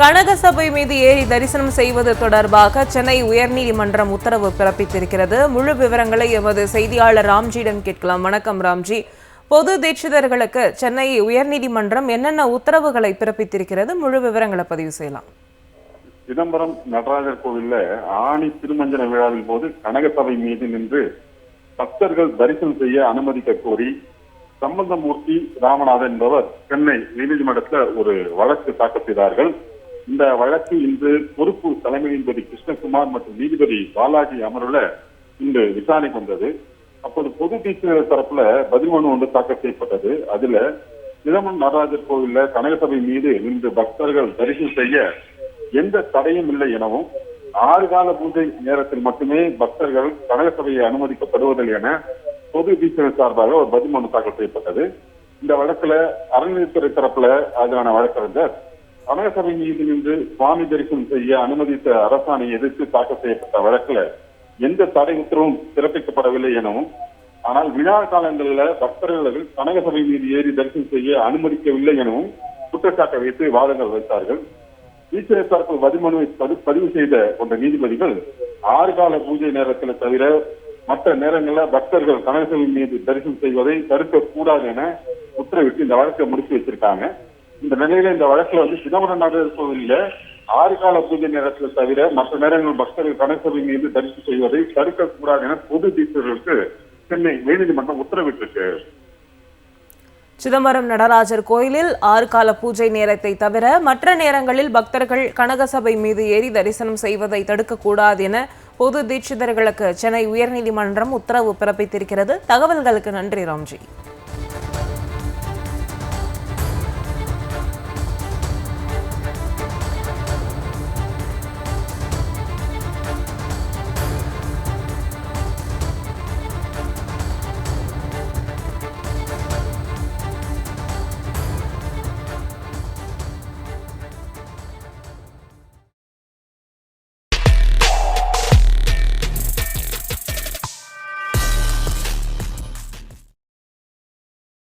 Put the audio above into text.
கனகசபை மீது ஏறி தரிசனம் செய்வது தொடர்பாக சென்னை உயர்நீதிமன்றம் உத்தரவு பிறப்பித்திருக்கிறது. முழு விவரங்களை எமது செய்தியாளர் ராம்ஜியிடம் கேட்கலாம். வணக்கம் ராம்ஜி. பொது தீட்சிதர்களுக்கு சென்னை உயர்நீதிமன்றம் என்னென்ன உத்தரவுகளை பிறப்பித்திருக்கிறது? முழு விவரங்களை பதிவு செய்யலாம். சிதம்பரம் நடராஜர் கோவில்ல ஆணி திருமஞ்சன விழாவின் போது கனகசபை மீது நின்று பக்தர்கள் தரிசனம் செய்ய அனுமதிக்க கோரி சம்பந்தமூர்த்தி ராமநாதன் என்பவர் சென்னை நீதிமன்றத்தில் ஒரு வழக்கு தாக்கல் செய்தார்கள். இந்த வழக்கு இன்று பொறுப்பு தலைமை நீதிபதி கிருஷ்ணகுமார் மற்றும் நீதிபதி பாலாஜி அமர்வுல இன்று விசாரணைக்கு வந்தது. அப்போது பொது தீட்சிதர் தரப்புல பதில் மனு ஒன்று தாக்கல் செய்யப்பட்டது. அதுல சிதம்பரம் நடராஜர் கோவில்ல கனகசபை மீது நின்று பக்தர்கள் தரிசனம் செய்ய எந்த தடையும் இல்லை எனவும் ஆறு கால பூஜை நேரத்தில் மட்டுமே பக்தர்கள் கனகசபையை அனுமதிக்கப்படுவதில்லை என பொது தீட்சிதர் சார்பாக ஒரு பதில் மனு தாக்கல் செய்யப்பட்டது. இந்த வழக்குல அறநிலைத்துறை தரப்புல ஆஜரான வழக்கறிஞர் கனகசபை மீது நின்று சுவாமி தரிசனம் செய்ய அனுமதித்த அரசாணை எதிர்த்து தாக்கல் செய்யப்பட்ட வழக்குல எந்த தடை உத்தரவும் பிறப்பிக்கப்படவில்லை எனவும் ஆனால் விழா காலங்களில் பக்தர்கள் கனகசபை மீது ஏறி தரிசனம் செய்ய அனுமதிக்கவில்லை எனவும் குற்றச்சாட்டை வைத்து வாதங்கள் வைத்தார்கள். ஈஸ்வர தரப்பு வதிமனுவை பதி- பதிவு செய்த கொண்ட நீதிபதிகள் ஆறு கால பூஜை நேரத்தில் தவிர மற்ற நேரங்களில் பக்தர்கள் கனகசபை மீது தரிசனம் செய்வதை தடுக்க கூடாது என உத்தரவிட்டு இந்த வழக்கை முடிச்சு வச்சிருக்காங்க. இந்த நிலையில இந்த வழக்குல வந்து சிதம்பரம் நடராஜர் கோவில்ல ஆறு கால பூஜை நேரத்தில் தவிர மற்ற நேரங்களில் பக்தர்கள் கனகசபை மீது தரிசனம் செய்வதை தடுக்க கூடாது என பொது தீட்சர்களுக்கு சென்னை உயர்நீதிமன்றம் உத்தரவிட்டிருக்கு. சிதம்பரம் நடராஜர் கோயிலில் ஆறு கால பூஜை நேரத்தை தவிர மற்ற நேரங்களில் பக்தர்கள் கனகசபை மீது ஏறி தரிசனம் செய்வதை தடுக்கக்கூடாது என பொது தீட்சிதர்களுக்கு சென்னை உயர்நீதிமன்றம் உத்தரவு பிறப்பித்திருக்கிறது. தகவல்களுக்கு நன்றி ராம்ஜி.